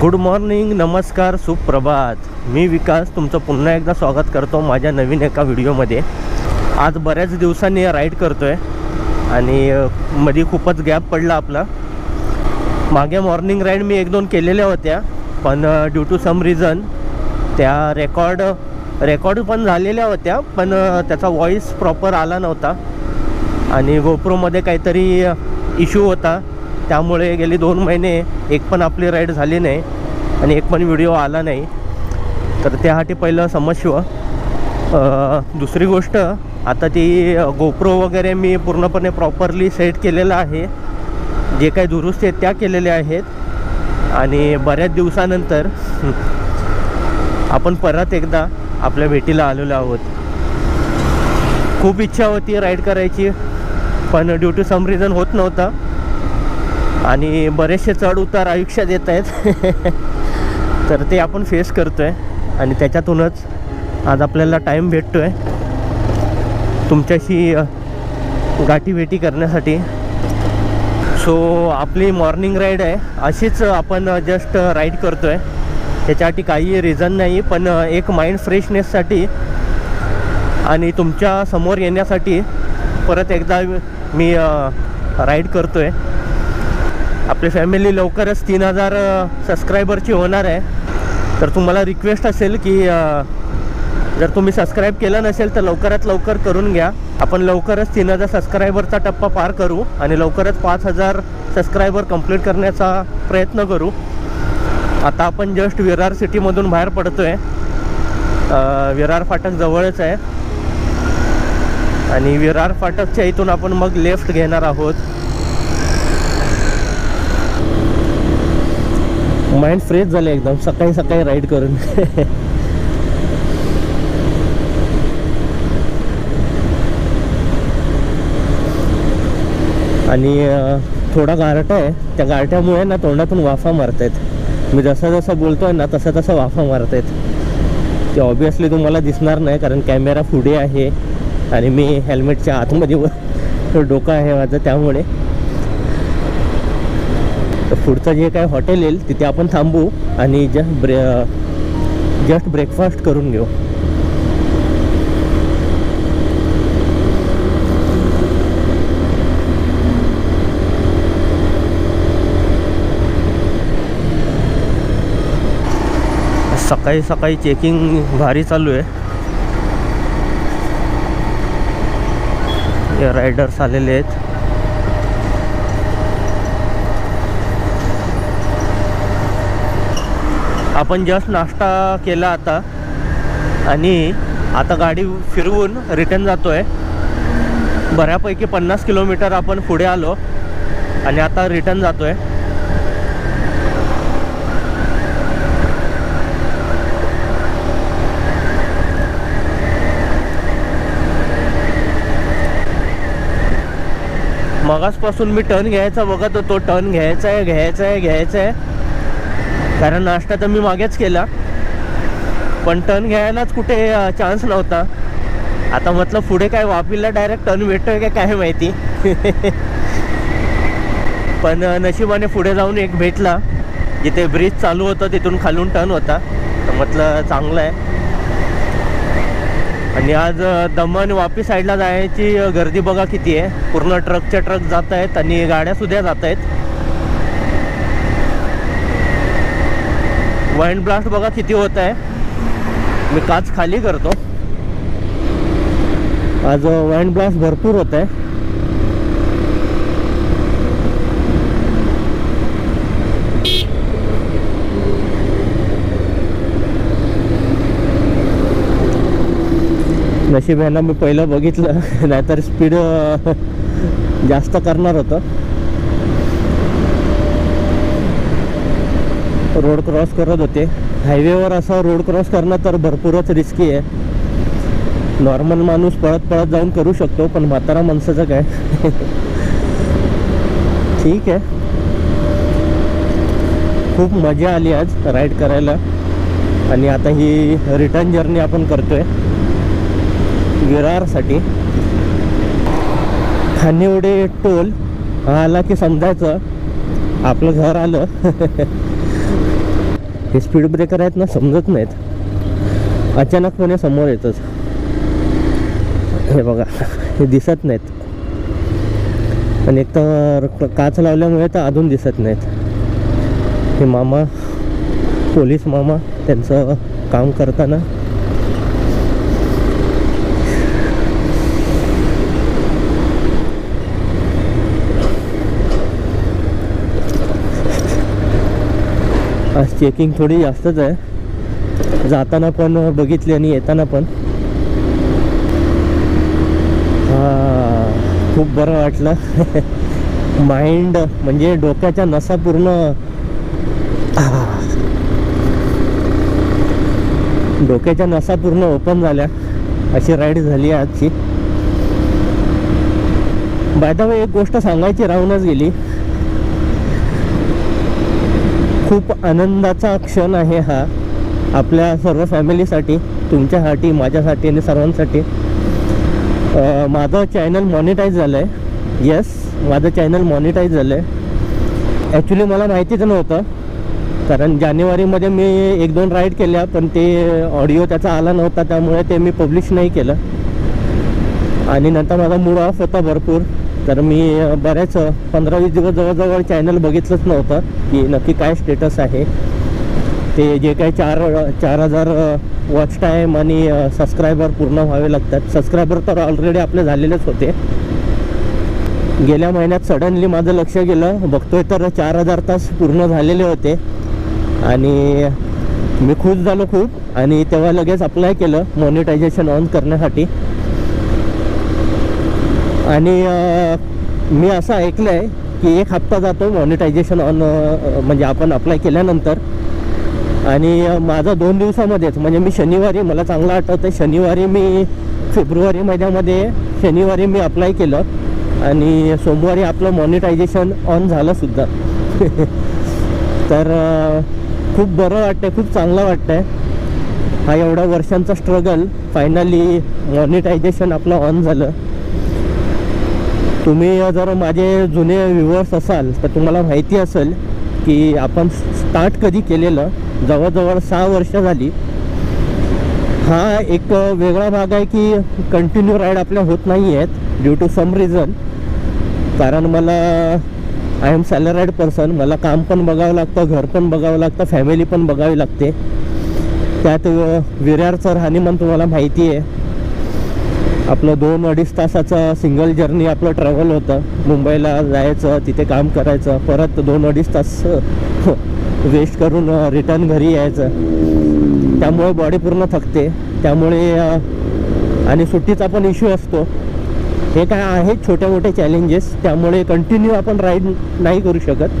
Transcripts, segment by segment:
Good morning नमस्कार सुप्रभात. मी विकास तुमचं पुन्हा एकदा स्वागत करतो माझ्या नवीन एका व्हिडिओमध्ये. आज बऱ्याच दिवसांनी राईड करतो आहे आणि मध्ये खूपच गॅप पडला आपला. मागे मॉर्निंग राईड मी एक दोन केलेल्या होत्या पण ड्यू टू सम रिझन त्या रेकॉर्ड रेकॉर्ड पण झालेल्या होत्या पण त्याचा व्हॉईस प्रॉपर आला नव्हता. आणि गोप्रोमध्ये काहीतरी इश्यू होता. त्यामुळे गेली दोन महिने एक पण आपली राईड झाली नाही आणि एक पण व्हिडिओ आला नाही. तर त्यासाठी पहिलं समस्व दुसरी गोष्ट आता ती गोप्रो वगैरे मी पूर्णपणे प्रॉपरली सेट केलेलं आहे. जे काही दुरुस्ती आहेत त्या केलेल्या आहेत. आणि बऱ्याच दिवसानंतर आपण परत एकदा आपल्या भेटीला आलेलो आहोत. खूप इच्छा होती राईड करायची पण ड्यू टू सम रिझन होत नव्हतं. आणि बरेचसे चढ उतार आयुष्यात येत आहेत. तर ते आपण फेस करतो आहे आणि त्याच्यातूनच आज आपल्याला टाईम भेटतो आहे तुमच्याशी गाठीभेटी करण्यासाठी. सो आपली मॉर्निंग राईड आहे. अशीच आपण जस्ट राईड करतो आहे त्याच्यासाठी काही रिझन नाही पण एक माइंड फ्रेशनेससाठी आणि तुमच्यासमोर येण्यासाठी परत एकदा मी राईड करतो आहे आपली फॅमिली लवकरच तीन हजार सबस्क्रायबरची होणार आहे. तर तुम्हाला रिक्वेस्ट असेल की जर तुम्ही सबस्क्राईब केलं नसेल तर लवकरात लवकर करून घ्या. आपण लवकरच तीन हजार सबस्क्रायबरचा टप्पा पार करू आणि लवकरच पाच हजार सबस्क्रायबर कंप्लीट करण्याचा प्रयत्न करू. आता आपण जस्ट विरार सिटीमधून बाहेर पडतो आहे विरार फाटक जवळच आहे. आणि विरार फाटकच्या इथून आपण मग लेफ्ट घेणार आहोत. माइंड फ्रेश झालं एकदम. सकाळी सकाळी राईड करून. आणि थोडा गारठा आहे. त्या गारठ्यामुळे ना तोंडातून वाफा मारत आहेत मी जसं जसं बोलतोय ना तसं तसं वाफा मारत आहेत ते ऑब्विसली तुम्हाला दिसणार नाही कारण कॅमेरा पुढे आहे. आणि मी हेल्मेटच्या आतमध्ये डोकं आहे माझं त्यामुळे. पुढचं जे काय हॉटेल येईल तिथे आपण थांबू आणि जस्ट ब्रे जस्ट ब्रेकफास्ट करून घेऊ. सकाळी सकाळी चेकिंग भारी चालू आहे. हे रायडर्स आलेले आहेत. आपण जस्ट नाश्ता केला आता. आणि आता गाडी फिरवून रिटर्न जातो आहे बऱ्यापैकी पन्नास किलोमीटर आपण पुढे आलो. आणि आता रिटर्न जातो आहे मगासपासून मी टर्न घ्यायचा बघत होतो. टर्न घ्यायचा आहे घ्यायचा आहे घ्यायचा आहे कारण नाश्ता तर मी मागेच केला. पण टर्न घ्यायलाच कुठे चान्स नव्हता. आता म्हटलं पुढे काय वापीला डायरेक्ट टर्न भेटतोय का काय माहिती? पण नशिबाने पुढे जाऊन एक भेटला. जिथे ब्रिज चालू होतं तिथून खालून टर्न होता. तर म्हटलं चांगलं आहे. आणि आज अ, दमण वापी साईडला जायची गर्दी बघा किती आहे. पूर्ण ट्रकच्या ट्रक जात आहेत आणि गाड्यासुद्धा जात आहेत. वाईन ब्लास्ट बघा किती होत आहे. मी काच खाली करतो. आज वाईन ब्लास्ट भरपूर होत आहे. नशीब यांना मी पहिलं बघितलं. नाहीतर स्पीड जास्त करणार होतं. रोड क्रॉस करत होते. हायवेवर असा रोड क्रॉस करणं तर भरपूरच रिस्की आहे. नॉर्मल माणूस पळत पळत जाऊन करू शकतो पण म्हातारा माणसाचं काय? ठीक आहे. खूप मजा आली आज राईड करायला. आणि आता ही रिटर्न जर्नी आपण करतोय. विरारसाठी. खानिवडे टोल हा आला की समजायचं. आपलं घर आलं. हे स्पीड ब्रेकर आहेत ना समजत नाहीत. अचानकपणे समोर येतच. हे बघा हे दिसत नाहीत. आणि एक तर काच लावल्यामुळे तर अजून दिसत नाहीत. हे मामा पोलीस मामा त्यांचं काम करताना आज चेकिंग थोडी जास्तच आहे. जाताना पण बघितली आणि येताना पण. खूप बरं वाटलं. माइंड म्हणजे डोक्याच्या नसा पूर्ण. डोक्याच्या नसा पूर्ण ओपन झाल्या. अशी राईड झाली आजची. बाय एक गोष्ट सांगायची राहूनच गेली. खूप आनंदाचा क्षण आहे हा. आपल्या सर्व फॅमिलीसाठी तुमच्यासाठी माझ्यासाठी आणि सर्वांसाठी. माझं चॅनल मॉनिटाईज झालं आहे येस माझं चॅनल मॉनिटाईज झालं आहे ॲक्च्युली मला माहितीच नव्हतं कारण जानेवारीमध्ये मी एक दोन राईड केल्या पण ते ऑडिओ त्याचा आला नव्हता त्यामुळे ते मी पब्लिश नाही केलं. आणि नंतर माझा मूड ऑफ होता भरपूर. तर मी बऱ्याच पंधरा वीस दिवस जवळजवळ चॅनल बघितलंच नव्हतं की नक्की काय स्टेटस आहे. ते जे काही चार चार हजार वॉच टाईम आणि सबस्क्रायबर पूर्ण व्हावे लागतात. सबस्क्रायबर तर ऑलरेडी आपले झालेलेच होते. गेल्या महिन्यात सडनली माझं लक्ष गेलं. बघतोय तर चार हजार तास पूर्ण झालेले होते. आणि मी खुश झालो खूप. आणि तेव्हा लगेच अप्लाय केलं मॉनिटायझेशन ऑन करण्यासाठी. आणि मी असं ऐकलं आहे की एक हप्ता जातो मॉनिटायझेशन ऑन म्हणजे आपण अप्लाय केल्यानंतर. आणि माझा दोन दिवसामध्येच म्हणजे मी शनिवारी मला चांगलं आठवतं शनिवारी मी फेब्रुवारी महिन्यामध्ये शनिवारी मी अप्लाय केलं. आणि सोमवारी आपलं मॉनिटायझेशन ऑन झालंसुद्धा तर खूप बरं वाटतंय खूप चांगलं वाटतंय. हा एवढ्या वर्षांचा स्ट्रगल फायनली मॉनिटायझेशन आपलं ऑन झालं. तुम्ही जर माझे जुने व्ह्युअर्स असाल तर तुम्हाला माहिती असेल की आपण स्टार्ट कधी केलेलं जवळजवळ सहा वर्ष झाली. हा एक वेगळा भाग आहे की कंटिन्यू राईड आपल्या होत नाही आहेत ड्यू टू सम रिझन कारण मला आय एम सॅलराईड पर्सन मला काम पण बघावं लागतं घर पण बघावं लागतं फॅमिली पण बघावी लागते. त्यात विरारचं राहणीमान तुम्हाला माहिती आहे. आपलं दोन अडीच तासाचं सिंगल जर्नी आपलं ट्रॅव्हल होतं. मुंबईला जायचं तिथे काम करायचं परत दोन अडीच तास वेस्ट करून रिटर्न घरी यायचं. त्यामुळे बॉडी पूर्ण थकते. त्यामुळे आणि सुट्टीचा पण इश्यू असतो. हे काय आहेत छोट्या मोठे चॅलेंजेस त्यामुळे कंटिन्यू आपण राईड नाही करू शकत.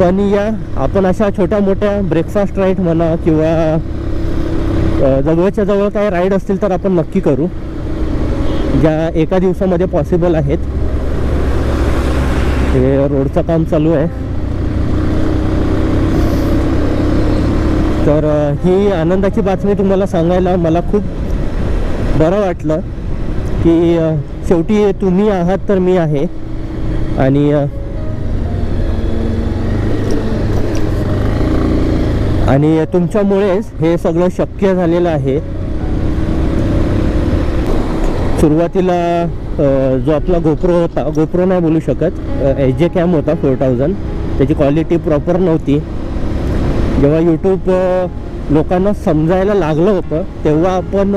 पण या आपण अशा छोट्या मोठ्या ब्रेकफास्ट राईड म्हणा किंवा जवळच्या जवळ काय राईड असतील तर आपण नक्की करू. ज्या एका दिवसामध्ये पॉसिबल आहेत. हे रोडचं काम चालू आहे. तर ही आनंदाची बातमी तुम्हाला सांगायला मला खूप बरं वाटलं की शेवटी तुम्ही आहात तर मी आहे. आणि आणि तुमच्यामुळेच हे सगळं शक्य झालेलं आहे. सुरुवातीला जो आपला गोप्रो होता गोप्रो नाही बोलू शकत एच जे कॅम होता फोर थाउजंड त्याची क्वालिटी प्रॉपर नव्हती. जेव्हा यूट्यूब लोकांना समजायला लागलं होतं तेव्हा आपण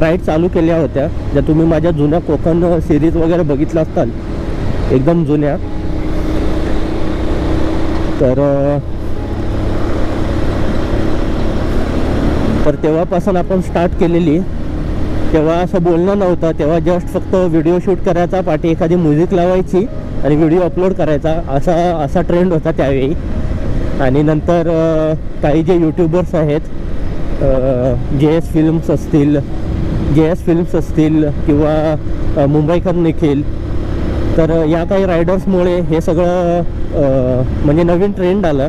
राईड चालू केल्या होत्या. ज्या तुम्ही माझ्या जुन्या कोकण सिरीज वगैरे बघितल्या असताल एकदम जुन्या. तर तर तेव्हापासून आपण स्टार्ट केलेली. तेव्हा असं बोलणं नव्हतं. तेव्हा जस्ट फक्त व्हिडिओ शूट करायचा पाठी एखादी म्युझिक लावायची आणि व्हिडिओ अपलोड करायचा. असा असा ट्रेंड होता त्यावेळी. आणि नंतर काही जे यूट्यूबर्स आहेत जे एस फिल्म्स असतील जे एस फिल्म्स असतील किंवा मुंबईकर निखिल तर या काही रायडर्समुळे हे सगळं म्हणजे नवीन ट्रेंड आलं.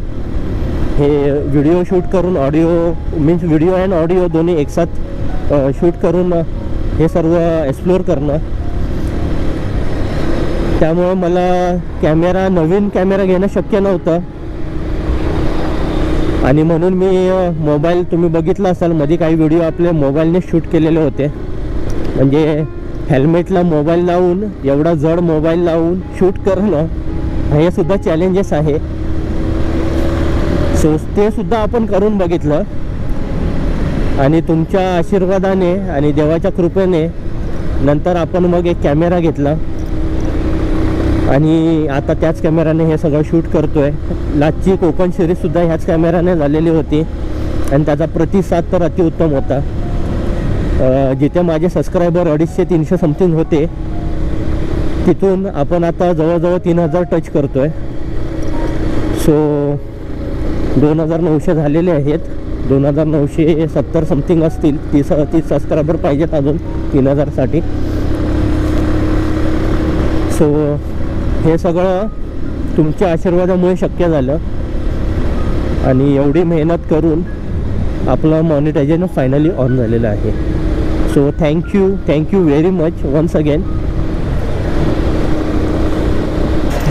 हे व्हिडिओ शूट करून audio means video and audio दोन्ही एकसाथ शूट करून हे सर्व एक्सप्लोअर करणं. त्यामुळं मला कॅमेरा नवीन कॅमेरा घेणं शक्य नव्हतं. आणि म्हणून मी मोबाईल तुम्ही बघितला असाल मध्ये काही व्हिडिओ आपले मोबाईलने शूट केलेले होते. म्हणजे हेल्मेटला मोबाईल लावून एवढा जड मोबाईल लावून शूट करणं हे सुद्धा चॅलेंजेस आहे. सो ते सुद्धा आपण करून बघितलं. आणि तुमच्या आशीर्वादाने आणि देवाच्या कृपेने नंतर आपण मग एक कॅमेरा घेतला. आणि आता त्याच कॅमेराने हे सगळं शूट करतो आहे लाचची कोकण सिरीजसुद्धा ह्याच कॅमेराने झालेली होती. आणि त्याचा प्रतिसाद तर अतिउत्तम होता. जिथे माझे सबस्क्रायबर अडीचशे तीनशे समथिंग होते तिथून आपण आता जवळजवळ तीन हजार टच करतो आहे सो दोन हजार नऊशे झालेले आहेत. दोन हजार नऊशे सत्तर समथिंग असतील. तीस तीस सबस्क्रायबर पाहिजेत अजून. तीन हजारसाठी. सो हे सगळं तुमच्या आशीर्वादामुळे शक्य झालं. आणि एवढी मेहनत करून आपलं मॉनिटायझेशन फायनली ऑन झालेलं आहे. So thank you thank you very much once again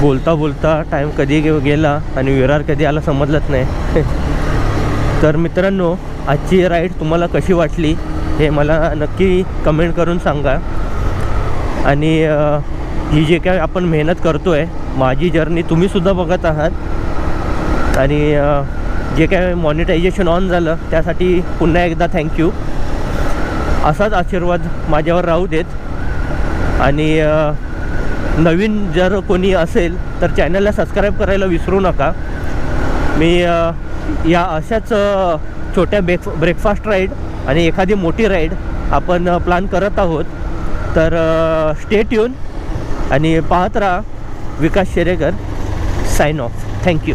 बोलता बोलता टाईम कधी गे- गेला आणि विरार कधी आला समजलंच नाही. तर मित्रांनो आजची राईड तुम्हाला कशी वाटली हे मला नक्की कमेंट करून सांगा. आणि ही जे काय आपण मेहनत करतो आहे माझी जर्नी तुम्हीसुद्धा बघत आहात. आणि जे काय मॉनिटायझेशन ऑन झालं त्यासाठी पुन्हा एकदा थँक्यू असाच आशीर्वाद माझ्यावर राहू देत. आणि नवीन जर कोणी असेल तर चॅनलला सबस्क्राईब करायला विसरू नका. मी या अशाच छोट्या ब्रेक ब्रेकफास्ट राईड आणि एखादी मोठी राईड आपण प्लॅन करत आहोत. तर स्टेट येऊन आणि पाहत राहा Vikas Sherekar. Sign off thank you